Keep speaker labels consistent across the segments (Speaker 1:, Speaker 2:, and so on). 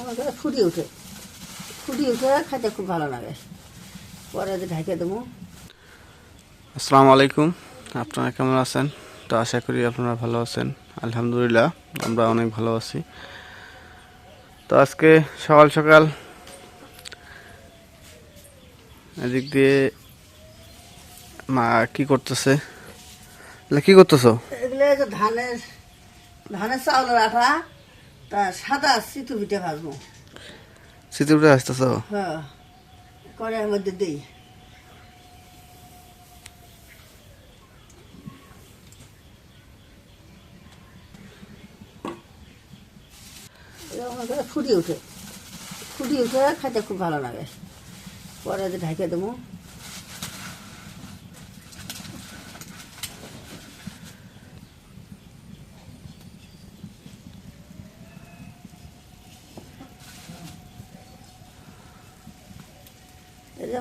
Speaker 1: আমার ফুটি উঠে। ফুটি উঠে খাইতে খুব ভালো লাগে। পরে ঢাকে দেবো।
Speaker 2: আসসালামু আলাইকুম। আপনারা কেমন আছেন? তো আশা করি আপনারা ভালো আছেন। আলহামদুলিল্লাহ আমরা অনেক ভালো আছি। তো আজকে সকাল সকাল এদিক দিয়ে মা কি করতেছে? কি করতেছো?
Speaker 1: এগুলো ধানের ধানের চাউলের আটা। তা সাদা সিটু পিঠে ভাজবো।
Speaker 2: শীতে উঠে আসতেছো
Speaker 1: হ্যাঁ কড়াইয়ের মধ্যে দিই। এটা আমার কাছে ফুটি উঠে। ফুটি উঠে খাইতে খুব ভালো লাগে। পরে ঢাকে দেবো।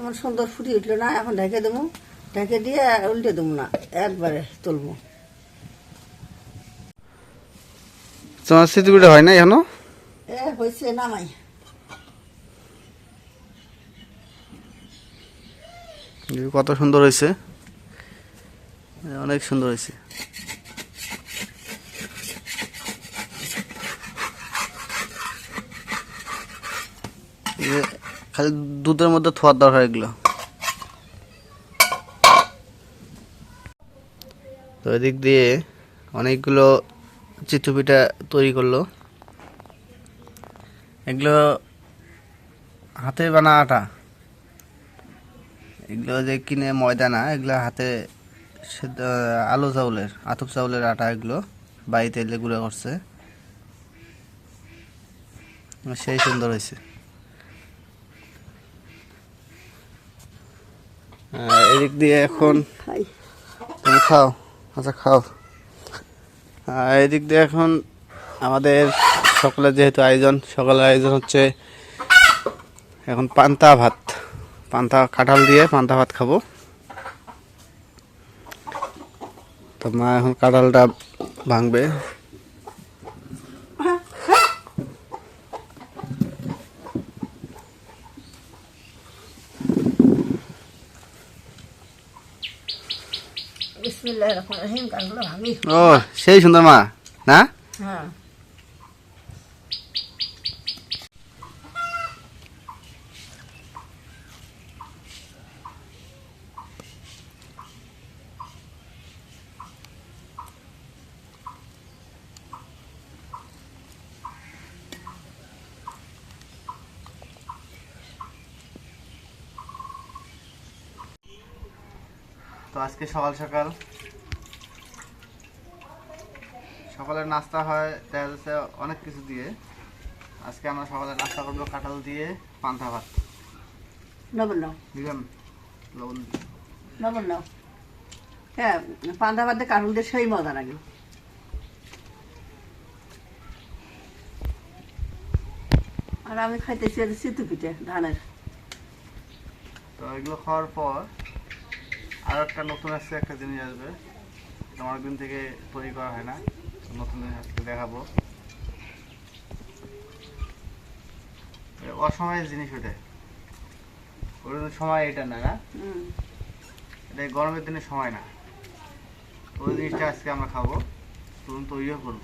Speaker 1: যেমন সুন্দর ফুটি উঠল না এখন ঢেকে দেবো। ঢেকে দিয়ে উল্টে দেবো না একবারে তুলবো।
Speaker 2: তোমার শীতে হয় না এখনও?
Speaker 1: এ হয়েছে নামাই।
Speaker 2: কত সুন্দর হয়েছে। অনেক সুন্দর হয়েছে। যে খালি দুধের মধ্যে থোয়ার দরকার এগুলো। তো এদিক দিয়ে অনেকগুলো চিত্রপিঠা তৈরি করল। এগুলো হাতে বানা আটা। এগুলো যে কিনে ময়দা না এগুলো হাতে আলু চাউলের, আতপ চাউলের আটা এগুলো বাড়িতে এলে গুঁড়ো করছে। সেই সুন্দর হয়েছে। এদিক দিয়ে এখন তুমি খাও আচ্ছা খাও। এদিক দিয়ে এখন আমাদের সকালের যেহেতু আয়োজন সকালের আয়োজন হচ্ছে এখন পান্তা ভাত। পান্তা কাঁঠাল দিয়ে পান্তা ভাত খাব। তো মা এখন কাঁঠালটা ভাঙবে। ও সেই সুন্দর মা। না
Speaker 1: হ্যাঁ
Speaker 2: তো আজকে সকাল সকাল। সকালের নাস্তা হয় দেখা যাচ্ছে অনেক কিছু দিয়ে। আজকে আমরা সকালে নাস্তা করব কাঁঠাল দিয়ে পান্তা ভাত।
Speaker 1: নবল নাও
Speaker 2: দিবেন লবণ।
Speaker 1: নাও হ্যাঁ পান্তা ভাতে কারণ দিয়ে সেই মজা লাগে আর আমি খাইতেছি আর সিতু পিঠে ধানের।
Speaker 2: তো এগুলো খাওয়ার পর আর একটা নতুন আসছে একটা জিনিস আসবে। এটা অনেকদিন থেকে তৈরি করা হয় না নতুন জিনিস আজকে দেখাবো। অসময়ের জিনিস ওটা। ওটা তো সময় এটা না না? এটা গরমের দিনে সময় না। ওই জিনিসটা আজকে আমরা খাব। তুরন্ত তৈরিও করব।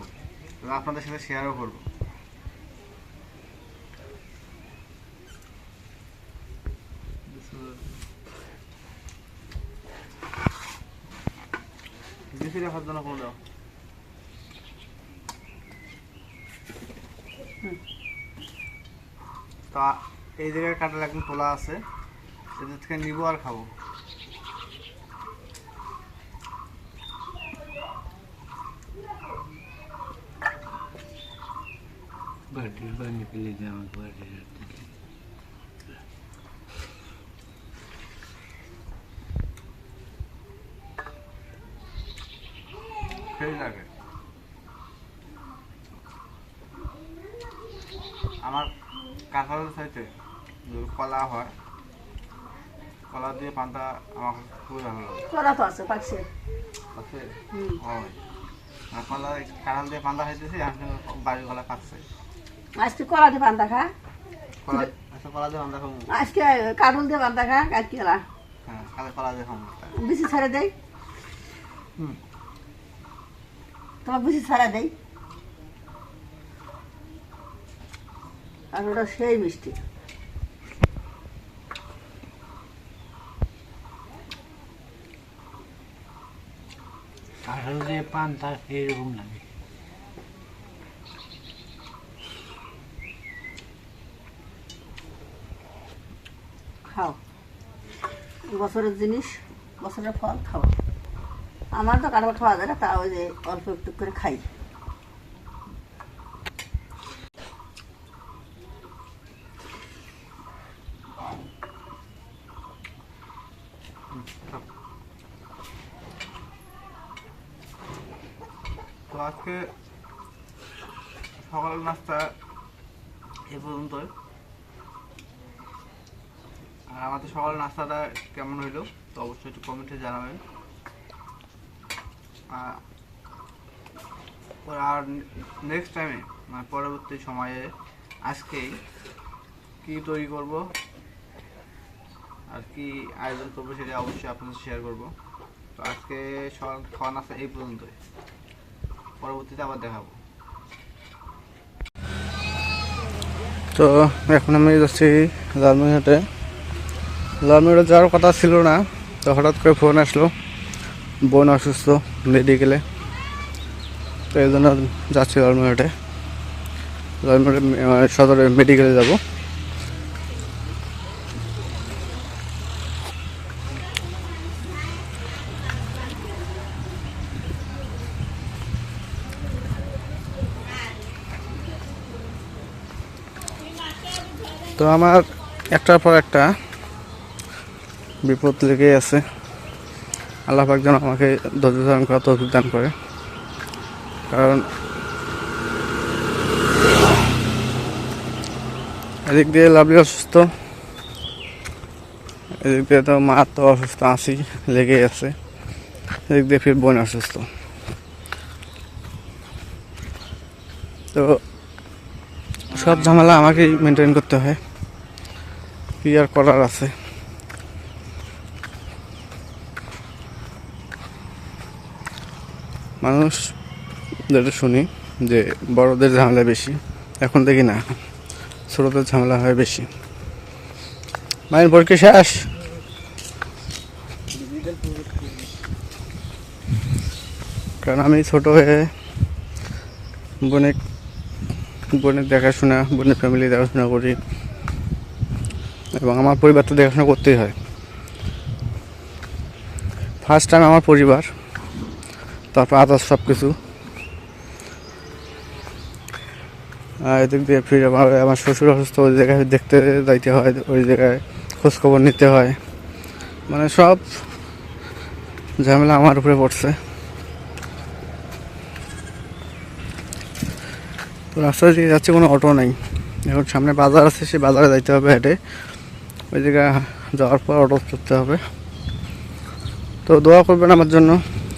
Speaker 2: এবং আপনাদের সাথে শেয়ারও করব। বেশি রাখার জন্য করে দাও। তা এই জায়গায় কাটালে একদম তোলা আছে, এদের থেকে নিবো আর খাব।
Speaker 3: বাটির পানি পেলে জামা বাটির
Speaker 2: লাগে। আমার কাঁঠালের চাইতে কলা হয়। কলা দিয়ে পান্তা আমার খুবই ভালো লাগে।
Speaker 1: করা তো আছে পাকছে।
Speaker 2: আছে? হয়। আর কলা কাঁঠাল দিয়ে পান্তা খাইতেছি আমি বাড়ির কলা কাটছে
Speaker 1: আজকে কলা দিয়ে বান্ধা খা।
Speaker 4: কলা কলা দিয়ে আমরা খাব।
Speaker 1: আজকে কাটুল দিয়ে বান্ধা খা কাটকি এলা
Speaker 4: হ্যাঁ কলা দিয়ে খাব।
Speaker 1: বেশি ছাড়া দেয়।
Speaker 4: হুম।
Speaker 1: তোমার বেশি ছাড়া দেয় আর ওটা সেই মিষ্টি।
Speaker 3: যে পান্তা লাগে।
Speaker 1: খাও। বছরের জিনিস বছরের ফল খাও। আমার তো কারবার খাওয়া যায় না, তা ওই যে অল্প একটু করে খাই।
Speaker 4: তো আজকে সকালের নাস্তা এ পর্যন্ত আর আমাদের সকালের নাস্তাটা কেমন হইল, তো অবশ্যই একটু কমেন্টে জানাবেন। আর- নেক্সট টাইমে মানে পরবর্তী সময়ে আজকেই কি তৈরি করব, আর কি আয়োজন করব সেটা অবশ্যই আপনাদের শেয়ার করব। তো আজকে খাওয়া নাস্তা এই পর্যন্তই। পরবর্তীতে আবার দেখাবো। তো এখন আমি যাচ্ছি লালমিনহাটে লালমিনহাটে যাওয়ার কথা ছিল না, তো হঠাৎ করে ফোন আসলো। বোন অসুস্থ মেডিকেলে তো এই জন্য যাচ্ছি লালমিনহাটে আহ, সদরে মেডিকেলে যাব। তো আমার একটার পর একটা বিপদ লেগে আছে। আল্লাহ পাক যেন আমাকে ধৈর্য ধারণ করা তৌফিক দান করে। কারণ এদিক দিয়ে লাভলি অসুস্থ, এদিক দিয়ে তো মা তো অসুস্থ আছি লেগে আছে, এদিক দিয়ে ফির বোন অসুস্থ। তো সব ঝামেলা আমাকেই মেনটেন করতে হয়, কি আর করার আছে। মানুষ যেটা শুনি যে বড়দের ঝামেলা বেশি, এখন দেখি না, ছোটদের ঝামেলা হয় বেশি। মায়ের পরীক্ষা শেষ? কারণ আমি ছোট হয়ে বোনের বোনের দেখাশোনা, বোনের ফ্যামিলি দেখাশোনা করি এবং আমার পরিবার তো দেখাশোনা করতেই হয়। ফার্স্ট টাইম আমার পরিবার তারপর আদার্স সব কিছু এদিক দিয়ে ফিরে আমার আমার শ্বশুর অসুস্থ, ওই জায়গায় দেখতে যাইতে হয়, ওই জায়গায় খোঁজখবর নিতে হয়। মানে সব ঝামেলা আমার উপরে পড়ছে। তো রাস্তা দিয়ে যাচ্ছে কোনো অটো নাই। এখন সামনে বাজার আছে, সেই বাজারে যাইতে হবে হেঁটে। ওই জায়গায় যাওয়ার পর অটো করতে হবে। তো দোয়া করবেন আমার জন্য।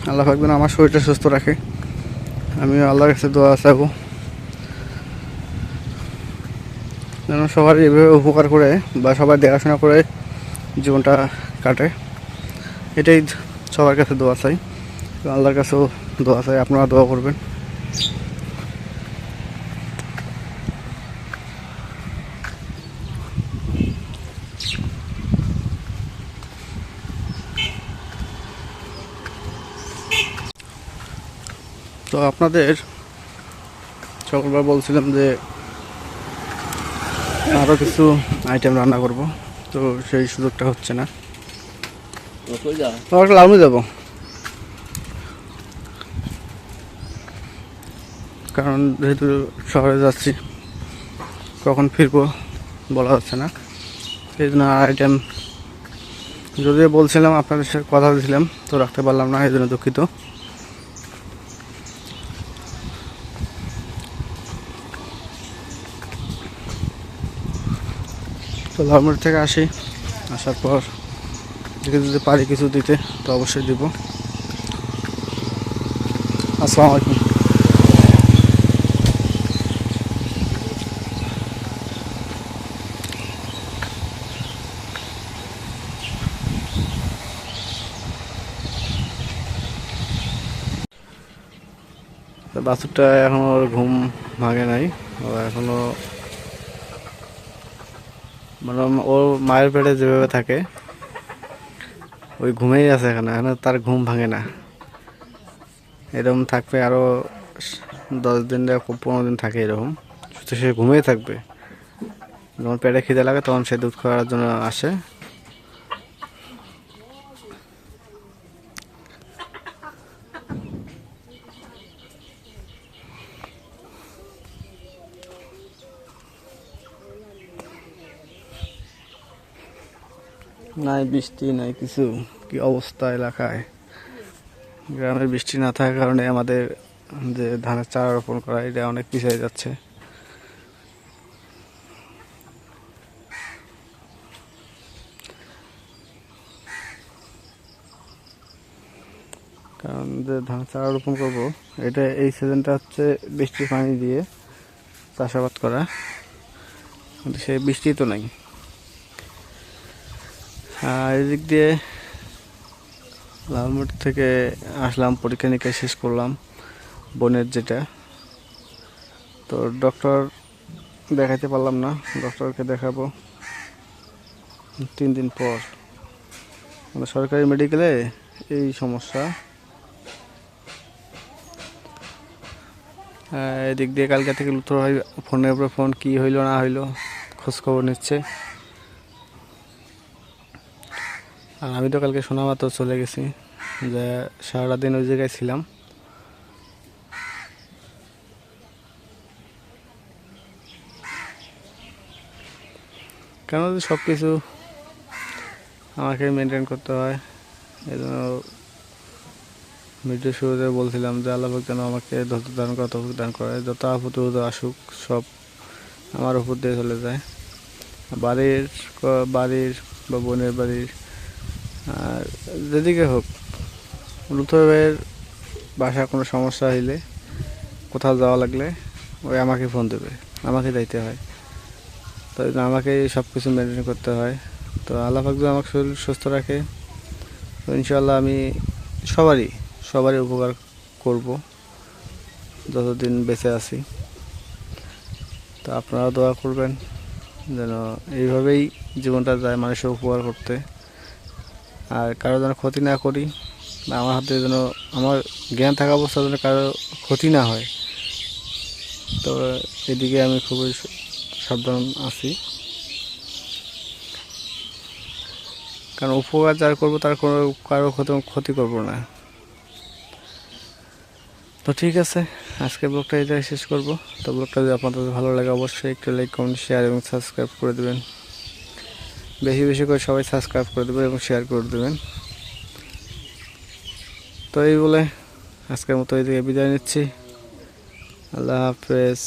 Speaker 4: আল্লাহ একদিন আমার শরীরটা সুস্থ রাখে। আমিও আল্লাহর কাছে দোয়া চাইব যেন সবার এভাবে উপকার করে বা সবাই দেখাশোনা করে জীবনটা কাটে। এটাই সবার কাছে দোয়া চাই। আল্লাহর কাছেও দোয়া চাই, আপনারা দোয়া করবেন। তো আপনাদের সকলবার বলছিলাম যে আরও কিছু আইটেম রান্না করব, তো সেই সুযোগটা হচ্ছে না। লালমু যাব কারণ যেহেতু শহরে যাচ্ছি, কখন ফিরবো বলা যাচ্ছে না। সেই জন্য আইটেম যদিও বলছিলাম, আপনাদের সাথে কথা দিয়েছিলাম তো রাখতে পারলাম না, এই জন্য দুঃখিত। কোলামোড় থেকে আসি, আসার পর যদি যদি পারি কিছু দিতে, তো অবশ্যই দিব। আসসালামু আলাইকুম। বাছুরটা এখনও ঘুম ভাঙে নাই এখনও মানে ওর মায়ের পেটে যেভাবে থাকে ওই ঘুমেই আছে এখানে এখানে তার ঘুম ভাঙে না। এরকম থাকবে আরও দশ দিন পনেরো দিন থাকে এরকম। শুধু সে ঘুমেই থাকবে। যখন পেটে খিদে লাগে তখন সে দুধ খাওয়ার জন্য আসে। নাই, বৃষ্টি নাই, কিছু কি অবস্থা এলাকায়? গ্রামে বৃষ্টি না থাকার কারণে আমাদের যে ধানের চারা রোপণ করা, এটা অনেক পিছিয়ে যাচ্ছে। কারণ যে ধান চারা রোপণ করব, এটা এই সিজনটা হচ্ছে বৃষ্টির পানি দিয়ে চাষাবাদ করা। কিন্তু সেই বৃষ্টি তো নাই। এদিক দিয়ে লালমোট থেকে আসলাম, পরীক্ষা নিরীক্ষা শেষ করলাম, বোনের যেটা। তো ডক্টর দেখাতে পারলাম না ডক্টরকে দেখাবো। তিন দিন পর। মানে সরকারি মেডিকেলে এই সমস্যা। এদিক দিয়ে কালকে থেকে লুথর ভাই ফোনের উপরে ফোন কি হইল না হইল খোঁজখবর নিচ্ছে। আর আমি তো কালকে শোনা সোনামাতো চলে গেছি, যে সারাটা দিন ওই জায়গায় ছিলাম। কেন সব কিছু আমাকে মেনটেন করতে হয় এই জন্য ভিডিও শুরুতে বলছিলাম যে আল্লাহ যেন আমাকে ধৈর্য দান করে তফিক দান করে, যত আপদ আসুক, সব আমার উপর দিয়ে চলে যায়। বাড়ির বাড়ির বা বোনের বাড়ির আর যেদিকে হোক লুথরের বাসা কোনো সমস্যা হইলে, কোথাও যাওয়া লাগলে, ওই আমাকে ফোন দেবে। আমাকে যাইতে হয়। তো জন্য আমাকে সব কিছু মেনটেন করতে হয়। তো আল্লাহ পাক আমাকে শরীর সুস্থ রাখে, তো ইনশাল্লাহ আমি সবারই সবারই উপকার করব, যতদিন বেঁচে আছি। তো আপনারা দোয়া করবেন, যেন এইভাবেই জীবনটা যায় মানুষের উপকার করতে। আর কারও যেন ক্ষতি না করি বা আমার হাতে যেন, আমার জ্ঞান থাকা অবস্থা যেন কারও ক্ষতি না হয়। তো এদিকে আমি খুবই সাবধান আছি। কারণ উপকার যার করব তার কোনো কারও ক্ষতি ক্ষতি করব না। তো ঠিক আছে আজকে ব্লগটা এটাই শেষ করব। তো ব্লগটা যদি আপনাদের ভালো লাগে, অবশ্যই একটু লাইক, কমেন্ট শেয়ার এবং সাবস্ক্রাইব করে দেবেন। বেশি বেশি করে সবাই সাবস্ক্রাইব করে দেবেন এবং শেয়ার করে দেবেন। তো এই বলে আজকের মতো এই থেকে বিদায় নিচ্ছি। আল্লাহ হাফেজ।